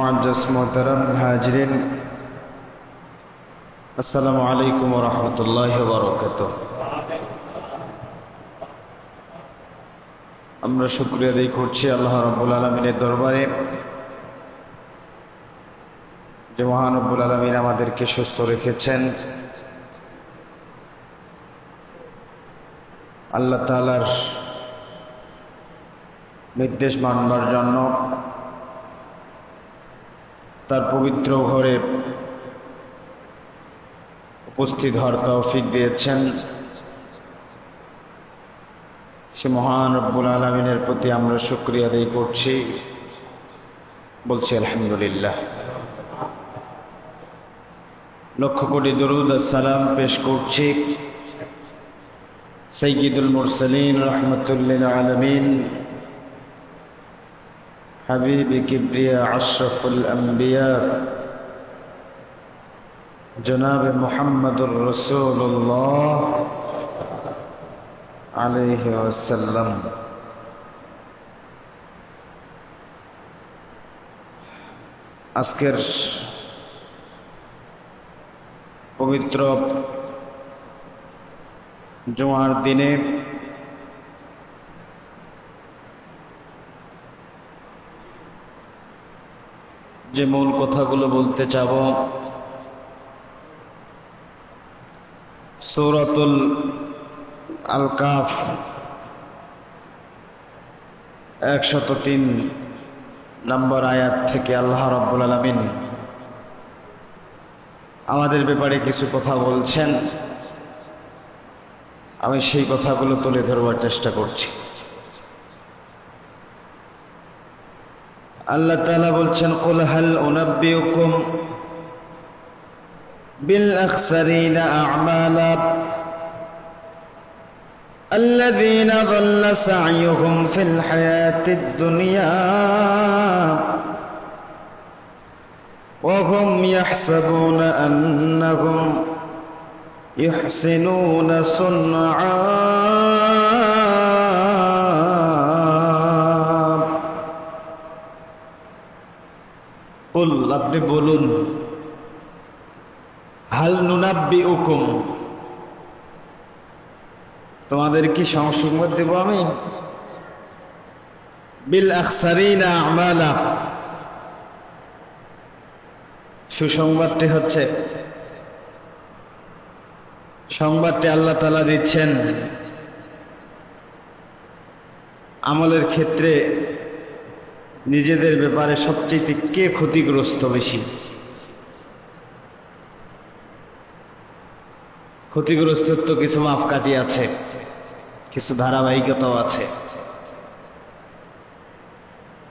معجز محترم হাজরিন আসসালামু আলাইকুম রহমতুল্লাহ বরকত আমরা শুক্রিয়া আদায় করছি আল্লাহ রব্বুল আলমিনের দরবারে যে মহান রব্বুল আলমিন আমাদেরকে সুস্থ রেখেছেন আল্লাহ তালার নির্দেশ মানবার জন্য তার পবিত্র ঘরে উপস্থিত হওয়ার তৌফিক দিয়েছেন। সে মহান রব্বুল আলমিনের প্রতি আমরা শুক্রিয়া আদায় করছি। বলছি, আলহামদুলিল্লাহ। লক্ষ কোটি দরুদ সালাম পেশ করছি। সৈয়দুল মুরসালিন রহমতুল্লিল আলমিন। حبيب كبرياء أشرف الأنبياء جناب محمد رسول الله عليه وسلم আজকের পবিত্র জুমার দিনে যে মূল কথাগুলো বলতে চাব। সৌরাতুল আলকাফ একশত তিন নম্বর আয়াত থেকে আল্লাহ রব্বুল আলমিন আমাদের ব্যাপারে কিছু কথা বলছেন। আমি সেই কথাগুলো তুলে ধরবার চেষ্টা করছি। আল্লাহ তালা বলছেন কুল هل انبئكم বিল اعمالا আমালা الذين ضل سعيهم في الحياة الدنيا وهم يحسبون أنهم يحسنون صنعاً কুল, আপনি বলুন, হাল নুনাব্বি উকুম তোমাদের কি সংসংবাদ দেব আমি? বিল আখসারিনা আমালা। সুসংবাদটি হচ্ছে, সংবাদটি আল্লাহ তালা দিচ্ছেন। আমলের ক্ষেত্রে নিজেদের ব্যাপারে সবচেয়ে কে ক্ষতিগ্রস্ত বেশি? ক্ষতিগ্রস্তের তো কিছু মাপকাঠি আছে, কিছু ধারাবাহিকতাও আছে।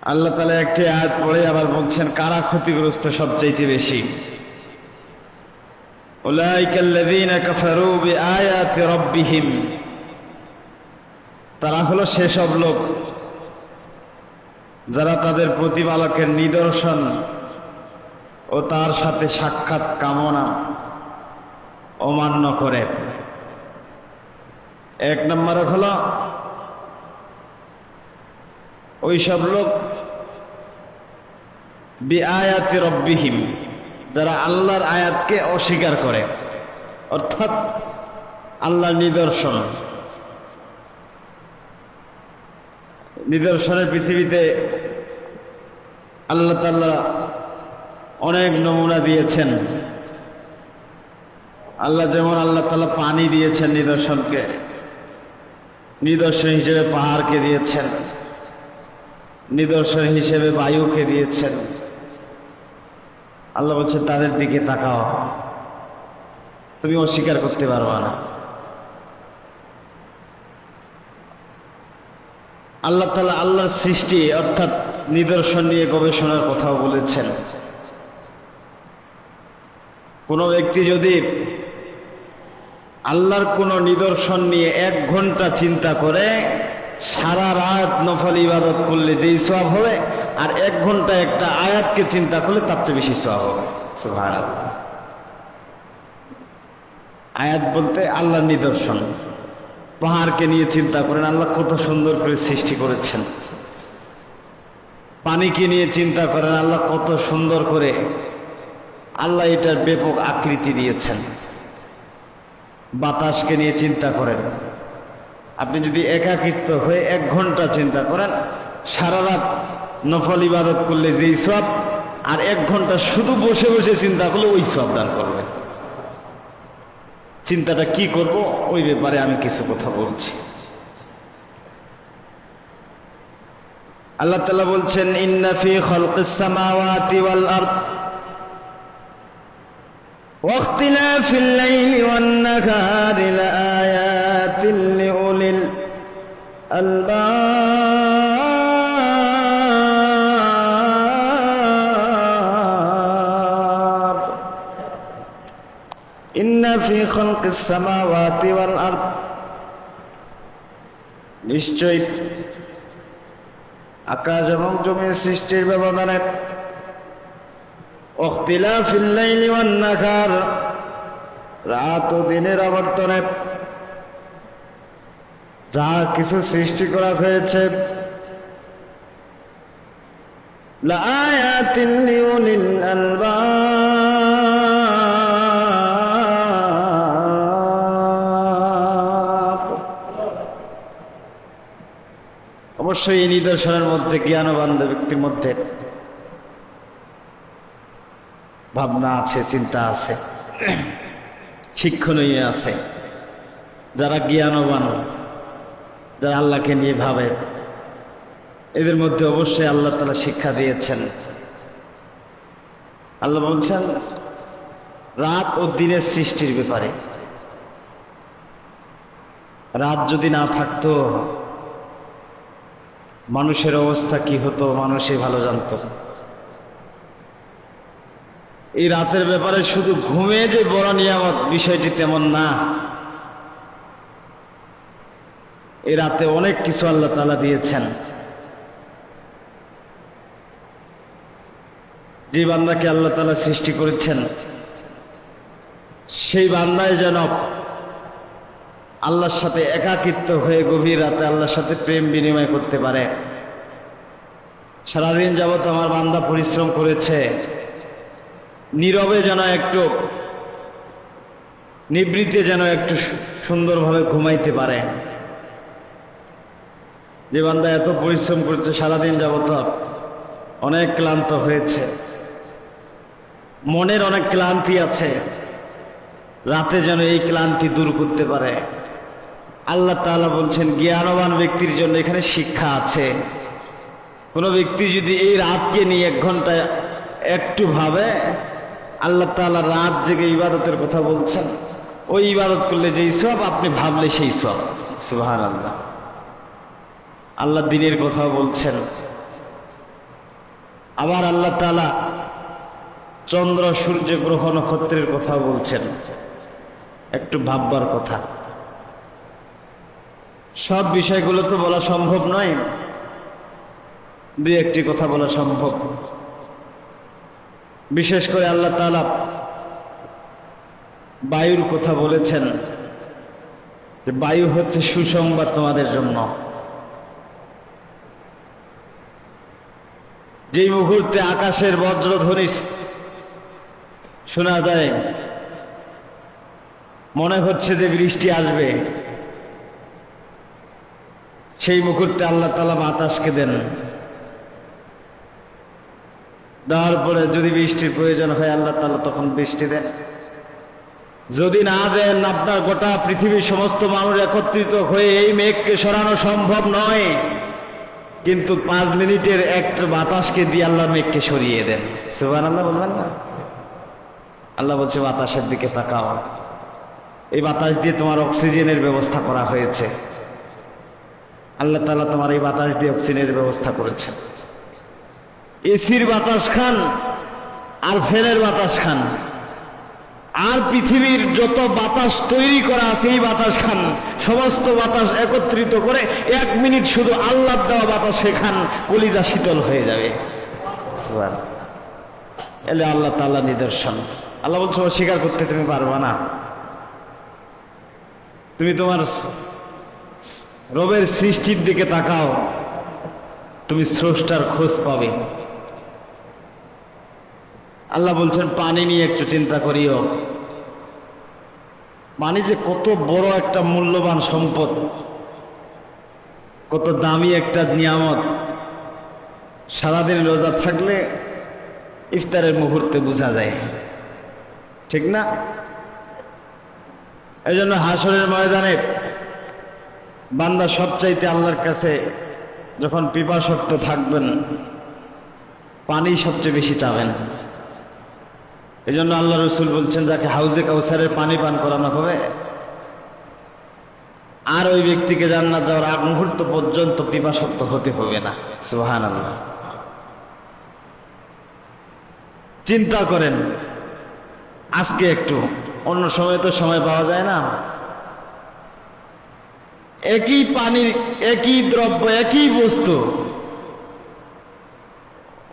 আল্লাহ তালা একটি আয়াত পড়ে আবার বলছেন, কারা ক্ষতিগ্রস্ত সবচাইতে বেশি? তারা হলো সেসব লোক যারা তাদের প্রতিপালকের নিদর্শন ও তার সাথে সাক্ষাৎ কামনা অমান্য করে। এক নম্বর হল ওই সব লোক বিআয়াতি রব্বিহিম, যারা আল্লাহর আয়াতকে অস্বীকার করে, অর্থাৎ আল্লাহর নিদর্শন। নিদর্শনের পৃথিবীতে আল্লাহ তাল্লাহ অনেক নমুনা দিয়েছেন। আল্লাহ যেমন আল্লাহ তালা পানি দিয়েছেন নিদর্শনকে, নিদর্শন হিসেবে পাহাড়কে দিয়েছেন, নিদর্শন হিসেবে বায়ুকে দিয়েছেন। আল্লাহ বলছে, তাদের দিকে তাকাও। তুমি অস্বীকার করতে পারবা না। আল্লাহ তালা আল্লাহর সৃষ্টি অর্থাৎ নিদর্শন নিয়ে গবেষণার কথাও বলেছেন। কোনো ব্যক্তি যদি আল্লাহর কোনো নিদর্শন নিয়ে এক ঘণ্টা চিন্তা করে, সারা রাত নফল ইবাদত করলে যেই সব হবে, আর এক ঘণ্টা একটা আয়াতকে চিন্তা করলে তার চেয়ে বেশি সব হবে। আয়াত বলতে আল্লাহর নিদর্শন। পাহাড়কে নিয়ে চিন্তা করেন, আল্লাহ কত সুন্দর করে সৃষ্টি করেছেন। পানিকে নিয়ে চিন্তা করেন, আল্লাহ কত সুন্দর করে আল্লাহ এটার ব্যাপক আকৃতি দিয়েছেন। বাতাসকে নিয়ে চিন্তা করেন। আপনি যদি একাকিত্ব হয়ে এক ঘণ্টা চিন্তা করেন, সারা রাত নফল ইবাদত করলে যেই সব, আর এক ঘণ্টা শুধু বসে বসে চিন্তা করলে ওই সব দান করবেন চিন্তাটা কি করব ওই ব্যাপারে আমি কিছু কথা বলছি আল্লাহ তালা বলছেন ইন্নাফি খলকিস সামাওয়াতি ওয়াল আরদ واختلاف الليل والنهار لآيات لأولي الألباب في خلق السماوات والأرض নিশ্চয় আকাশ এবং জমির সৃষ্টির ব্যবধানে অখতিলাফিল লাইলি ওয়ান নাহার রাত ও দিনের আবর্তনে যা কিছু সৃষ্টি করা হয়েছে لآيات لأولي الألباب অবশ্যই এই নিদর্শনের মধ্যে জ্ঞানবান ব্যক্তির মধ্যে ভাবনা আছে, চিন্তা আছে শিক্ষণীয় আছে। যারা জ্ঞানবান, যারা আল্লাহকে নিয়ে ভাবে, এদের মধ্যে অবশ্যই আল্লাহ তালা শিক্ষা দিয়েছেন। আল্লাহ বলছেন, রাত ও দিনের সৃষ্টির ব্যাপারে। রাত যদি না থাকতো মানুষের অবস্থা কি হতো, মানুষই ভালো জানতো। এই রাতের ব্যাপারে শুধু ঘুমে যে বড় নিয়ামত, বিষয়টি তেমন না। এই রাতে অনেক কিছু আল্লাহ তালা দিয়েছেন। যে বান্দাকে আল্লাহ তালা সৃষ্টি করেছেন, সেই বান্দায় যেন আল্লাহর সাথে একাকিত্ব হয়ে গভীর রাতে আল্লাহর সাথে প্রেম বিনিময় করতে পারে। সারাদিন যাবত আমার বান্দা পরিশ্রম করেছে। নীরবে যেন একটু নিবৃত্তে যেন একটু সুন্দরভাবে ঘুমাইতে পারে। যে বান্দা এত পরিশ্রম করছে, সারাদিন যাবত অনেক ক্লান্ত হয়েছে। মনের অনেক ক্লান্তি আছে। রাতে যেন এই ক্লান্তি দূর করতে পারে। আল্লাহ তাআলা বলছেন, জ্ঞানবান ব্যক্তির জন্য এখানে শিক্ষা আছে। কোনো ব্যক্তি যদি এই রাতকে নিয়ে এক ঘণ্টা একটু ভাবে, আল্লাহ তাআলা রাত জেগে ইবাদতের কথা বলছেন। ওই ইবাদত করলে যেই সব, আপনি ভাবলে সেই সব। সুহান আল্লাহ আল্লাহ দিনের কথা বলছেন। আবার আল্লাহ তাআলা চন্দ্র, সূর্য, গ্রহ, নক্ষত্রের কথা বলছেন। একটু ভাববার কথা। সব বিষয়গুলো তো বলা সম্ভব নয়। দুই একটি কথা বলা সম্ভব। বিশেষ করে আল্লাহ তালা বায়ুর কথা বলেছেন যে বায়ু হচ্ছে সুসংবাদ তোমাদের জন্য। যেই মুহূর্তে আকাশের বজ্রধ্বনি শোনা যায়, মনে হচ্ছে যে বৃষ্টি আসবে। সেই মুহূর্তে আল্লাহ তালা বাতাসকে দেন। দেওয়ার পরে যদি বৃষ্টির প্রয়োজন হয়, আল্লাহ তালা তখন বৃষ্টি দেন। যদি না দেন, আপনার গোটা পৃথিবীর সমস্ত মানুষ একত্রিত হয়ে এই মেঘকে সরানো সম্ভব নয়। কিন্তু পাঁচ মিনিটের একটা বাতাসকে দিয়ে আল্লাহ মেঘকে সরিয়ে দেন। সুবান আল্লাহ বলবেন না? আল্লাহ বলছে, বাতাসের দিকে তাকাও। এই বাতাস দিয়ে তোমার অক্সিজেনের ব্যবস্থা করা হয়েছে। আল্লাহ তালা তোমার এই বাতাস দিয়ে অক্সিজেনের ব্যবস্থা করেছেন। এসির বাতাস খান আর ফ্যানের বাতাস খান। আর পৃথিবীর যত বাতাস তৈরি করা আছে এই বাতাস খান। সমস্ত বাতাস একত্রিত করে এক মিনিট শুধু আল্লাহ দেওয়া বাতাসে খান, কলিজা শীতল হয়ে যাবে। এলে আল্লাহ তাল্লাহ নিদর্শন। আল্লাহ বলছো স্বীকার করতে তুমি পারবা না। তুমি তোমার রবের সৃষ্টির দিকে তাকাও, তুমি স্রষ্টার খোঁজ পাবে। আল্লাহ বলছেন, পানি নিয়ে একটু চিন্তা করিও। পানি যে কত বড় একটা মূল্যবান সম্পদ, কত দামি একটা নিয়ামত। সারাদিন রোজা থাকলে ইফতারের মুহূর্তে বোঝা যায়। ঠিক না? এই জন্য হাসরের ময়দানে বান্দা সবচাইতে আল্লাহর কাছে যখন পিপাসক্ত থাকবেন, পানি সবচেয়ে বেশি চাবেন। এই জন্য আল্লাহ রসুল বলছেন, যাকে হাউজে কাউসারের পানি পান করানো হবে, আর ওই ব্যক্তিকে জান্নাত যাওয়ার আগ মুহূর্ত পর্যন্ত পিপাসক্ত হতে হবে না। সুহান আল্লাহ চিন্তা করেন, আজকে একটু, অন্য সময় তো সময় পাওয়া যায় না। একই পানির, একই দ্রব্য, একই বস্তু।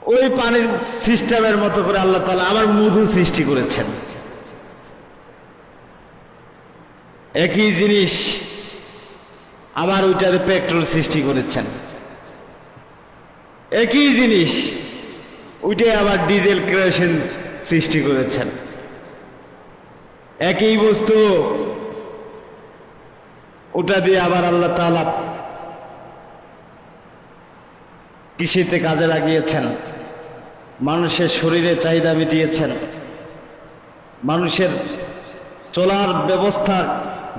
ওই পানির সিস্টেমের মতো করে আল্লাহ তালা আবার মধু সৃষ্টি করেছেন। একই জিনিস আবার ওইটাতে পেট্রোল সৃষ্টি করেছেন। একই জিনিস ওইটাই আবার ডিজেল ক্রেশন সৃষ্টি করেছেন। একই বস্তু ওটা দিয়ে আবার আল্লাহ তালা কৃষিতে কাজে লাগিয়েছেন। মানুষের শরীরে চাহিদা মিটিয়েছেন। মানুষের চলার ব্যবস্থা,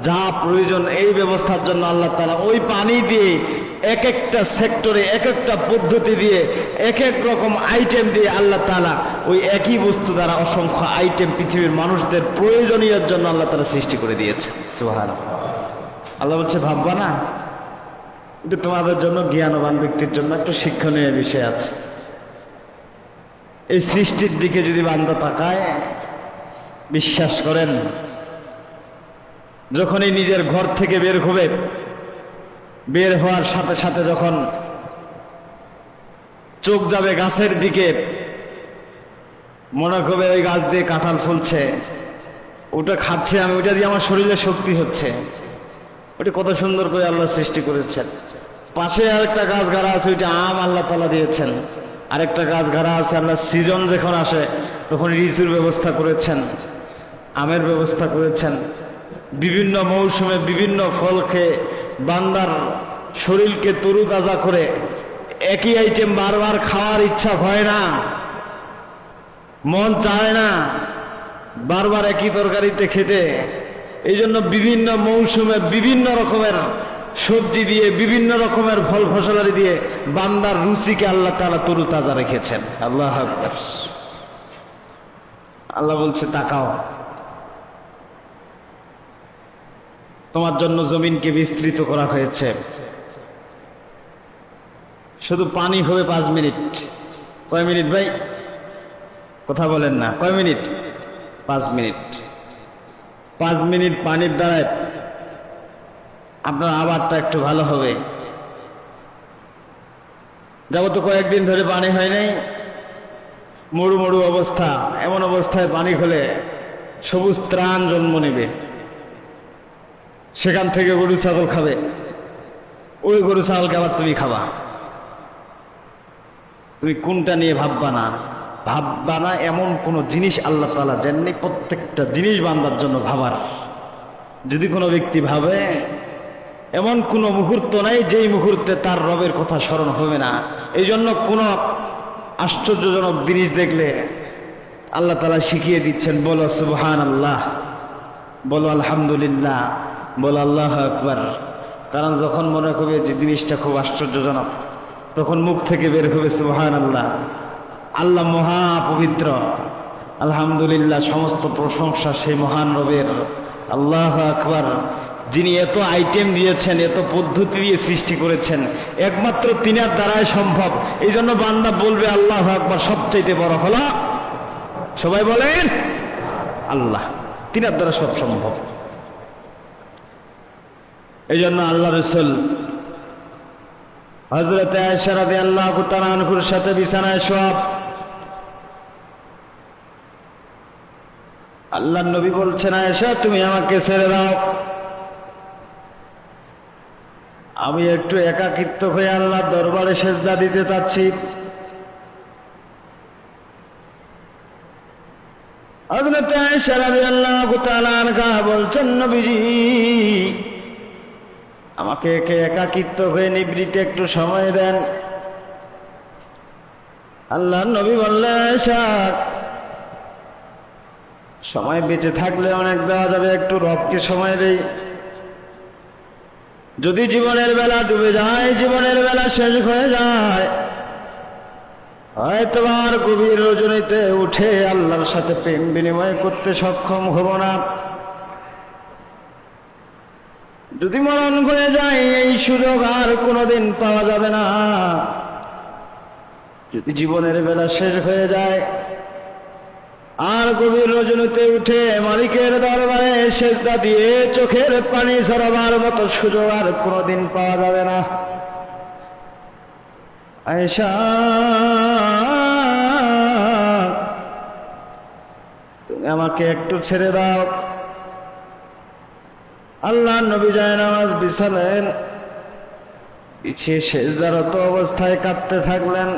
যা প্রয়োজন এই ব্যবস্থার জন্য আল্লাহ তালা ওই পানি দিয়ে এক একটা সেক্টরে, এক একটা পদ্ধতি দিয়ে, এক এক রকম আইটেম দিয়ে আল্লাহ তালা ওই একই বস্তু দ্বারা অসংখ্য আইটেম পৃথিবীর মানুষদের প্রয়োজনীয়ের জন্য আল্লাহ তালা সৃষ্টি করে দিয়েছে সুহান আল্লাহ বলছে, ভাববা না। এটা তোমাদের জন্য জ্ঞানবান ব্যক্তির জন্য একটু শিক্ষণীয় বিষয় আছে। এই সৃষ্টির দিকে যদি বান্ধা তাকায়, বিশ্বাস করেন, যখনই নিজের ঘর থেকে বের হবে, বের হওয়ার সাথে সাথে যখন চোখ যাবে গাছের দিকে, মনে করবে ওই গাছ দিয়ে কাঁঠাল ফুলছে, ওটা খাচ্ছে, আমি ওটা দিয়ে আমার শরীরে শক্তি হচ্ছে। ওটা কত সুন্দর করে আল্লাহ সৃষ্টি করেছেন। পাশে আরেকটা গাছ গাড়া আছে, ওইটা আম আল্লাহ তালা দিয়েছেন। আরেকটা গাছ গাড়া আছে, আল্লাহ সিজন যখন আসে, তখন রিচুর ব্যবস্থা করেছেন, আমের ব্যবস্থা করেছেন। বিভিন্ন মৌসুমে বিভিন্ন ফল খেয়ে বান্দার শরীরকে তরুতাজা করে একই আইটেম বারবার খাওয়ার ইচ্ছা হয় না, মন চায় না, বারবার একই তরকারিতে খেতে। এই জন্য বিভিন্ন মৌসুমে বিভিন্ন রকমের সবজি দিয়ে, বিভিন্ন রকমের ফল ফসলারি দিয়ে বান্দার রুচিকে আল্লাহ তালা তরু তাজা রেখেছেন। আল্লাহ আল্লাহ বলছে, তাকাও। তোমার জন্য জমিনকে বিস্তৃত করা হয়েছে। শুধু পানি হবে পাঁচ মিনিট। কয় মিনিট ভাই? কথা বলেন না। কয় মিনিট? পাঁচ মিনিট। পাঁচ মিনিট পানির দ্বারায় আপনার আবারটা একটু ভালো হবে। যাব তো কয়েকদিন ধরে পানি হয় নাই। মরু মরু অবস্থা, এমন অবস্থায় পানি হলে সবুজ ত্রাণ জন্ম নেবে। সেখান থেকে গরু ছাগল খাবে। ওই গরু ছাগলকে আবার তুমি খাবা। তুমি কোনটা নিয়ে ভাববা না? ভাববা না এমন কোনো জিনিস আল্লাহ তালা যেমনি প্রত্যেকটা জিনিস বান্দার জন্য ভাবার। যদি কোনো ব্যক্তি ভাবে, এমন কোনো মুহূর্ত নাই যেই মুহূর্তে তার রবের কথা স্মরণ হবে না। এই জন্য কোনো আশ্চর্যজনক জিনিস দেখলে আল্লাহ তালা শিখিয়ে দিচ্ছেন, বলো সুবহান আল্লাহ বলো আলহামদুলিল্লাহ, বলো আল্লাহ আকবার। কারণ যখন মনে করবে যে জিনিসটা খুব আশ্চর্যজনক, তখন মুখ থেকে বের হবে সুবহান আল্লাহ আল্লাহ মহা পবিত্র আলহামদুলিল্লাহ, সমস্ত প্রশংসা সেই মহান রবের। আল্লাহ আকবার। যিনি এত আইটেম দিয়েছেন, এত পদ্ধতি দিয়ে সৃষ্টি করেছেন, একমাত্র তিনার দ্বারাই সম্ভব। এই জন্য বান্দা বলবে, আল্লাহ আকবার, সবচাইতে বড় হলো। সবাই বলেন, আল্লাহ তিনার দ্বারা সব সম্ভব। এই জন্য আল্লাহ রসুল হজরত আয়সারাদে আল্লাহ তালানকুর সাথে বিছানায় সব আল্লাহ নবী বলছেন, আয়েশা, তুমি আমাকে ছেড়ে দাও। আমি একটু একাকিত্ব হয়ে আল্লাহর দরবারে সেজদা দিতে চাচ্ছি। বলছেন, নবীজি, আমাকে একে একাকিত্ব হয়ে নিবৃতে একটু সময় দেন। আল্লাহ নবী বললেন সময় বেঁচে থাকলে অনেক দেওয়া যাবে, একটু রবকে সময় দেই। যদি জীবনের বেলা ডুবে যায়, জীবনের বেলা শেষ হয়ে যায়, হয়তো আর গভীর রজনীতে উঠে আল্লাহর সাথে প্রেম বিনিময় করতে সক্ষম হব না। যদি মরণ হয়ে যায়, এই সুযোগ আর কোনোদিন পাওয়া যাবে না। যদি জীবনের বেলা শেষ হয়ে যায় আর গভীর রজনীতে উঠে মালিকের দরবারে সেজদা দিয়ে চোখের পানি ঝরাবার মতো সুযোগ আর কোনোদিন পাওয়া যাবে না। আয়েশা, তুমি আমাকে একটু ছেড়ে দাও। আল্লাহ নবী যায় নামাজ বিছালেন পিছিয়ে শেষদারত অবস্থায় কাঁদতে থাকলেন।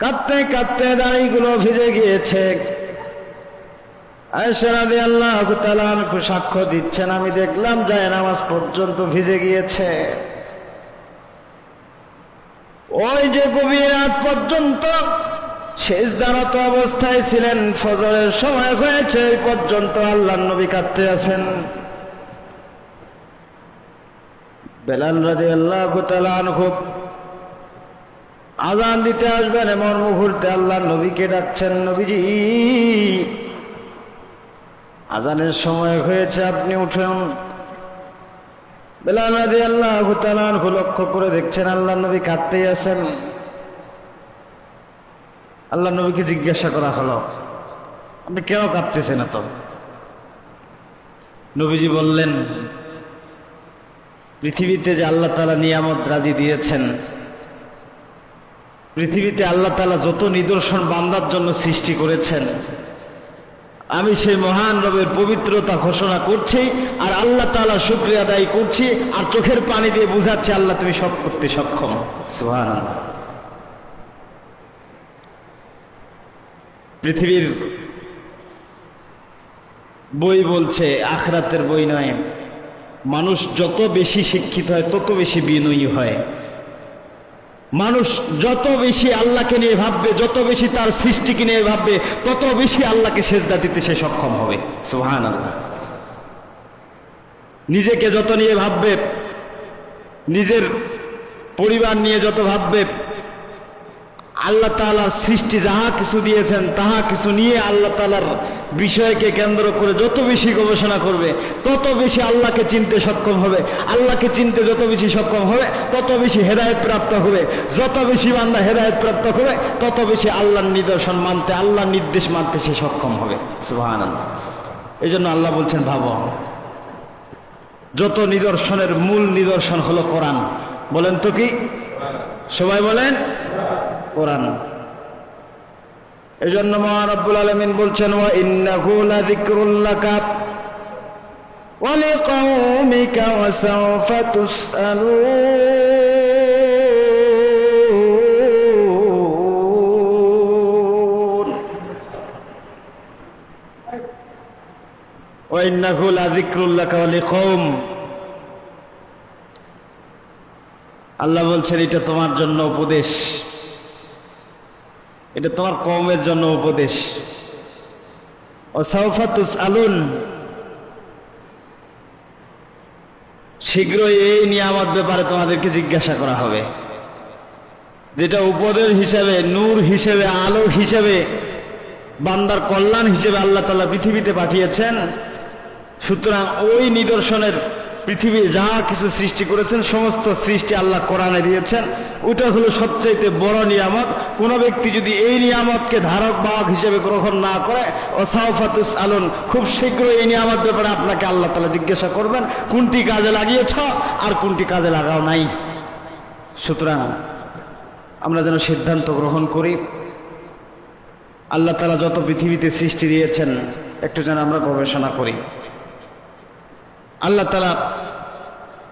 কাঁদতে কাঁদতে দাড়িগুলো ভিজে গিয়েছে। আয়সারাদি আল্লাহ সাক্ষ্য দিচ্ছেন, আমি দেখলাম যায় নামাজ পর্যন্ত ভিজে গিয়েছে। ওই যে গভীর রাত পর্যন্ত শেষ দাঁড়াতো অবস্থায় ছিলেন, ফজরের সময় হয়েছে এই পর্যন্ত আল্লাহ নবী কাঁদতে আছেন। বেলাল রাজি আল্লাহ খুব আজান দিতে আসবেন এমন মুহূর্তে আল্লাহ নবীকে ডাকছেন নবীজি। আজানের সময় হয়েছে, আপনি উঠুন। বেলাল রাজি আল্লাহ তালানহু লক্ষ্য করে দেখছেন আল্লাহ নবী কাঁদতেই আছেন। আল্লাহ নবীকে জিজ্ঞাসা করা হলো, আপনি কেন কাঁদতেছেন এত? নবীজি বললেন, পৃথিবীতে যে আল্লাহ তালা নিয়ামত রাজি দিয়েছেন পৃথিবীতে আল্লাহ তালা যত নিদর্শন বান্দার জন্য সৃষ্টি করেছেন, আমি সেই মহান রবের পবিত্রতা ঘোষণা করছি আর আল্লাহ তালা শুক্রিয়া দায়ী করছি আর চোখের পানি দিয়ে বুঝাচ্ছি, আল্লাহ তুমি সব করতে সক্ষম। পৃথিবীর বই বলছে, আখরাতের বই নয়। মানুষ যত বেশি শিক্ষিত হয়, তত বেশি বিনয়ী হয়। মানুষ যত বেশি আল্লাহকে নিয়ে ভাববে, যত বেশি তার সৃষ্টিকে নিয়ে ভাববে, তত বেশি আল্লাহকে সেজদা দিতে সে সক্ষম হবে। সোহান আল্লাহ নিজেকে যত নিয়ে ভাববে, নিজের পরিবার নিয়ে যত ভাববে আল্লাহ তালার সৃষ্টি যাহা কিছু দিয়েছেন, তাহা কিছু নিয়ে আল্লাহ তালার বিষয়কে কেন্দ্র করে যত বেশি গবেষণা করবে, তত বেশি আল্লাহকে চিনতে সক্ষম হবে। আল্লাহকে চিনতে যত বেশি সক্ষম হবে, তত বেশি হেদায়ত প্রাপ্ত হবে। যত বেশি বান্দা হেদায়ত প্রাপ্ত হবে, তত বেশি আল্লাহর নিদর্শন মানতে, আল্লাহর নির্দেশ মানতে সে সক্ষম হবে। সুহান এই জন্য আল্লাহ বলছেন, ভাবো, যত নিদর্শনের মূল নিদর্শন হলো কোরআন। বলেন তো কি? সবাই বলেন কোরআন। এই জন্য মহান আব্বুল আলমিন বলছেন ও ইন্নাহু লাযিকরুল্লাকা ওয়া লিকাউমিকা ওয়া সাওফা তুসআলুন। ওয়া ইন্নাহু লাযিকরুল্লাকা ওয়া আল্লাহ বলছেন, এটা তোমার জন্য উপদেশ। এটা তোমার কমের জন্য উপদেশ। আলুন শীঘ্রই এই নিয়ামত ব্যাপারে তোমাদেরকে জিজ্ঞাসা করা হবে। যেটা উপদেশ হিসেবে, নূর হিসেবে, আলো হিসেবে, বান্দার কল্যাণ হিসেবে আল্লাহ তালা পৃথিবীতে পাঠিয়েছেন। সুতরাং ওই নিদর্শনের পৃথিবী যা কিছু সৃষ্টি করেছেন, সমস্ত সৃষ্টি আল্লাহ কোরআনে দিয়েছেন। ওটা হলো সবচাইতে বড় নিয়ামত। কোনো ব্যক্তি যদি এই নিয়ামতকে ধারক বাহক হিসেবে গ্রহণ না করে ওসাউফাতুস আলুন, খুব শীঘ্রই এই নিয়ামত ব্যাপারে আপনাকে আল্লাহ তালা জিজ্ঞাসা করবেন, কোনটি কাজে লাগিয়েছ আর কোনটি কাজে লাগাও নাই। সুতরাং আমরা যেন সিদ্ধান্ত গ্রহণ করি, আল্লাহ তালা যত পৃথিবীতে সৃষ্টি দিয়েছেন, একটু যেন আমরা গবেষণা করি। আল্লাহ তালা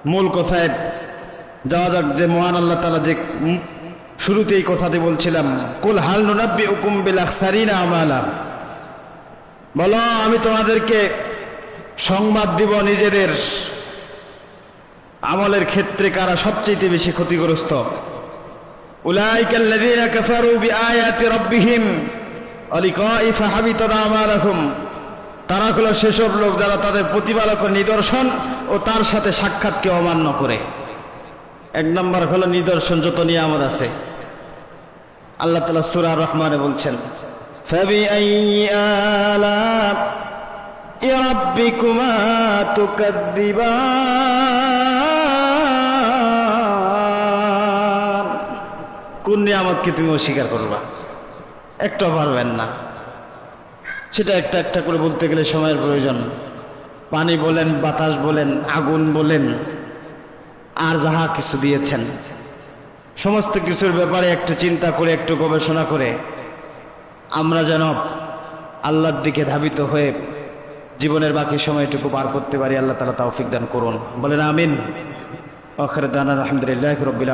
মূল কথায় যাওয়া যাক যে মহান আল্লাহ তালা যে শুরুতে এই কথাটি বলছিলাম, কুল হাল নুনাব্বি হুকুম আকসারিনা আমালা? বলো, আমি তোমাদেরকে সংবাদ দিব নিজেদের আমলের ক্ষেত্রে কারা সবচেয়ে বেশি ক্ষতিগ্রস্ত। উলাইকাল্লাযীনা কাফারু বিআয়াতি রাব্বিহিম ওয়া লিকাই ফাহাবিতাত আমালাহুম। তারা হলো সেসব লোক যারা তাদের প্রতিপালকের নিদর্শন ও তার সাথে সাক্ষাৎকে অমান্য করে এক নম্বর হলো নিদর্শন যত নিয়ামত আছে আল্লাহ তালা সুরা রহমানে বলছেন فبأي آلاء ربكما تكذبان কোন নিয়ামতকে তুমি অস্বীকার করবা একটা পারবেন না সেটা একটা একটা করে বলতে গেলে সময়ের প্রয়োজন। পানি বলেন, বাতাস বলেন, আগুন বলেন, আর যাহা কিছু দিয়েছেন। সমস্ত কিছুর ব্যাপারে একটু চিন্তা করে, একটু গবেষণা করে, আমরা যেন আল্লাহর দিকে ধাবিত হয়ে জীবনের বাকি সময়টুকু পার করতে পারি, আল্লাহ তালা তৌফিক দান করুন। বলেন আমিন। আখর দান আলহামদুলিল্লাহ রবিল